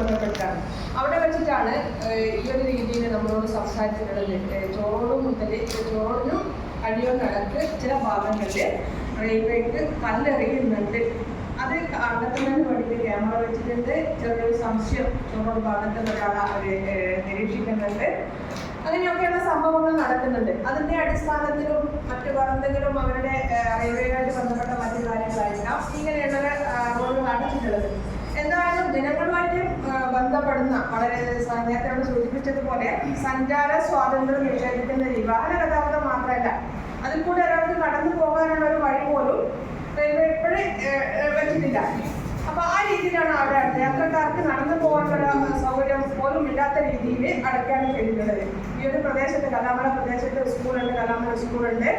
ബന്ധപ്പെട്ടാണ്. അവിടെ വെച്ചിട്ടാണ് ഈ ഒരു രീതിയിൽ നമ്മളോട് സംസാരിച്ചിട്ടുള്ളത്. ചോറ് മുതൽ ചോറിനും കണക്ക് ചില ഭാഗങ്ങളിൽ റെയിൽവേക്ക് കല്ലെറിയുന്നുണ്ട് അത് കണ്ടെത്തുന്നതിന് വേണ്ടിയിട്ട് ക്യാമറ വെച്ചിട്ടുണ്ട്. ചെറിയൊരു സംശയം ചോറോട് ഭാഗത്ത് ഒരാൾ നിരീക്ഷിക്കുന്നുണ്ട്. അങ്ങനെയൊക്കെയുള്ള സംഭവങ്ങൾ നടക്കുന്നുണ്ട്. അതിന്റെ അടിസ്ഥാനത്തിലും മറ്റു എന്തെങ്കിലും അവരുടെ റെയിൽവേയുമായിട്ട് ബന്ധപ്പെട്ട മറ്റു കാര്യങ്ങളായിരിക്കാം. ഇങ്ങനെയുള്ള എന്തായാലും ജനങ്ങളുമായിട്ട് ബന്ധപ്പെടുന്ന വളരെ നേരത്തെ സൂചിപ്പിച്ചതുപോലെ സഞ്ചാര സ്വാതന്ത്ര്യം നിഷേധിക്കുന്ന വിവാഹ ഗതാഗതം മാത്രമല്ല അതിൽ കൂടെ ഒരാൾക്ക് കടന്നു പോകാനുള്ള ഒരു വഴി പോലും റെയിൽവേ ഇപ്പോഴും വെച്ചിട്ടില്ല. അപ്പൊ ആ രീതിയിലാണ് അവിടെ യാത്രക്കാർക്ക് നടന്നു പോകാനുള്ള സൗകര്യം പോലും ഇല്ലാത്ത രീതിയിൽ ഈ ഒരു പ്രദേശത്ത് കലാമല പ്രദേശത്ത് സ്കൂളുണ്ട് കലാമല സ്കൂളുണ്ട്.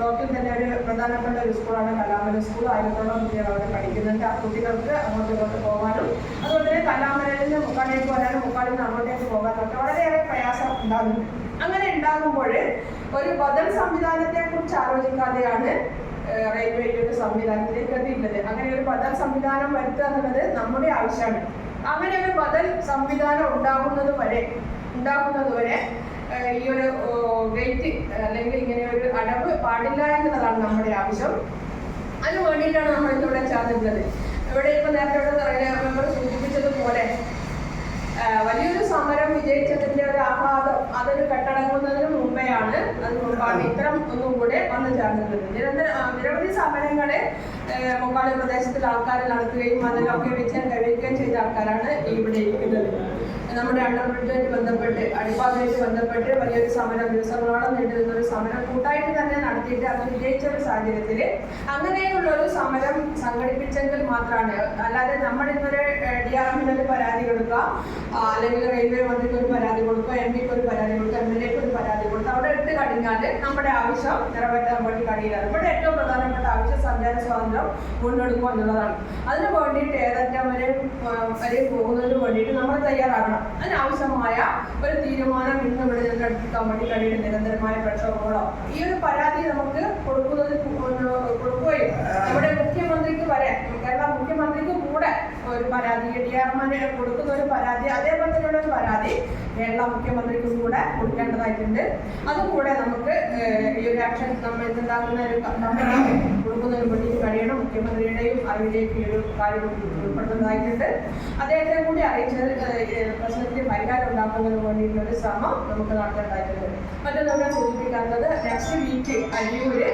ലോക്കിൽ തന്നെ ഒരു പ്രധാനപ്പെട്ട ഒരു സ്കൂളാണ് കലാമല സ്കൂൾ. ആയിരത്തോളം കുട്ടികൾ അവിടെ പഠിക്കുന്നുണ്ട്. ആ കുട്ടികൾക്ക് അങ്ങോട്ട് ഇങ്ങോട്ട് പോകാനും അതുപോലെ തന്നെ കലാമലയിൽ നിന്ന് മുക്കാടേക്ക് വരാനും മുക്കാടിൽ നിന്ന് അങ്ങോട്ടേക്ക് പോകാനും ഒക്കെ വളരെയേറെ പ്രയാസം ഉണ്ടാകുന്നുണ്ട് അങ്ങനെ ഉണ്ടാകുമ്പോൾ ഒരു ബദൽ സംവിധാനത്തെ കുറിച്ച് ആലോചിക്കാതെയാണ് റെയിൽവേയുടെ സംവിധാനത്തിലേക്ക് എത്തിയിട്ടുള്ളത്. അങ്ങനെ ഒരു ബദൽ സംവിധാനം വരുത്തുക എന്നുള്ളത് നമ്മുടെ ആവശ്യമാണ്. അങ്ങനെ ഒരു ബദൽ സംവിധാനം ഉണ്ടാകുന്നത് വരെ ഉണ്ടാകുന്നത് വരെ ഈ ഒരു വെയിറ്റ് അല്ലെങ്കിൽ ഇങ്ങനെ ഒരു അടവ് പാടില്ല എന്നുള്ളതാണ് നമ്മുടെ ആവശ്യം. അതിന് വേണ്ടിയിട്ടാണ് നമ്മൾ ഇന്നിവിടെ ചേർന്നിട്ടുള്ളത്. ഇവിടെ ഇപ്പൊ നേരത്തെ മെമ്പർ സൂചിപ്പിച്ചതുപോലെ വലിയൊരു സമരം വിജയിച്ചതിന്റെ ഒരു ആഹ്ലാദം അതൊരു കെട്ടടങ്ങുന്നതിന് മുമ്പെയാണ് അത് മുമ്പാണ് ഇത്തരം ഒന്നും കൂടെ വന്നു ചേർന്നിട്ടുള്ളത്. നിരന്തര നിരവധി സമരങ്ങളെ മുക്കാളി പ്രദേശത്തിൽ ആൾക്കാർ നടത്തുകയും അതിലൊക്കെ വിജയം കൈവരിക്കുകയും ചെയ്ത ആൾക്കാരാണ് ഇവിടെ ഇരിക്കുന്നത്. നമ്മുടെ അണ്ടർ ബ്രിഡ്ജുമായിട്ട് ബന്ധപ്പെട്ട് അടിപ്പാതയായിട്ട് ബന്ധപ്പെട്ട് വലിയൊരു സമരം ദിവസങ്ങളോളം നീണ്ടുനിന്ന ഒരു സമരം കൂട്ടായിട്ട് തന്നെ നടത്തിയിട്ട് അത് വിജയിച്ച ഒരു സാഹചര്യത്തിൽ അങ്ങനെയുള്ള ഒരു സമരം സംഘടിപ്പിച്ചെങ്കിൽ മാത്രമാണ്. അല്ലാതെ നമ്മൾ ഇന്നൊരു ഡി ആർ എമ്മിന് ഒരു പരാതി കൊടുക്കുക അല്ലെങ്കിൽ റെയിൽവേ മന്ത്രിക്ക് ഒരു പരാതി കൊടുക്കുക എം പിക്ക് ഒരു പരാതി കൊടുക്കുക എം എൽ എക്ക് ഒരു പരാതി കൊടുക്കുക അവിടെ ഇട്ട് കഴിഞ്ഞാൽ നമ്മുടെ ആവശ്യം നിറവേറ്റാൻ വേണ്ടി കഴിയില്ല ഇവിടെ ഏറ്റവും പ്രധാനപ്പെട്ട ആവശ്യം സഞ്ചാര സ്വാതന്ത്ര്യം മുന്നെടുക്കുക എന്നുള്ളതാണ്. അതിന് വേണ്ടിയിട്ട് ഏതറ്റം വരെ വരെ പോകുന്നതിന് വേണ്ടിയിട്ട് നമ്മൾ തയ്യാറാകണം. അതിനാവശ്യമായ ഒരു തീരുമാനം ഇന്ന് ഇവിടെ നിന്ന് എടുക്കാൻ വേണ്ടി കഴിയുന്ന നിരന്തരമായ പ്രക്ഷോഭങ്ങളോ ഈ ഒരു പരാതി നമുക്ക് കൊടുക്കുന്നത് കൊടുക്കുകയും നമ്മുടെ മുഖ്യമന്ത്രിക്ക് വരെ കേരള മുഖ്യമന്ത്രിക്ക് കൂടെ ഒരു പരാതി ഡി ആർ എമ്മിന് കൊടുക്കുന്ന ഒരു പരാതി അതേപോലെ തന്നെയുള്ള ഒരു പരാതി കേരള മുഖ്യമന്ത്രിക്കും കൂടെ കൊടുക്കേണ്ടതായിട്ടുണ്ട്. അതും കൂടെ നമുക്ക് ഈ ഒരു ആക്ഷൻ നമ്മൾ എന്തുണ്ടാകുന്ന ഒരു കമ്പനി കൊടുക്കുന്നതിന് വേണ്ടി കഴിയണം മുഖ്യമന്ത്രിയുടെയും അറിവിലേക്ക് ഈ ഒരു കാര്യം ഉൾപ്പെടുന്നതായിട്ടുണ്ട് അദ്ദേഹത്തെ കൂടി അറിയിച്ചത് പ്രശ്നത്തിന് പരിഹാരം ഉണ്ടാക്കുന്നതിന് വേണ്ടിയിട്ടുള്ള ഒരു ശ്രമം നമുക്ക് നടത്തേണ്ടതായിട്ടുണ്ട്. മറ്റൊന്ന് നമ്മൾ സൂചിപ്പിക്കാത്തത് നെക്സ്റ്റ് വീക്ക് അരിയൂര്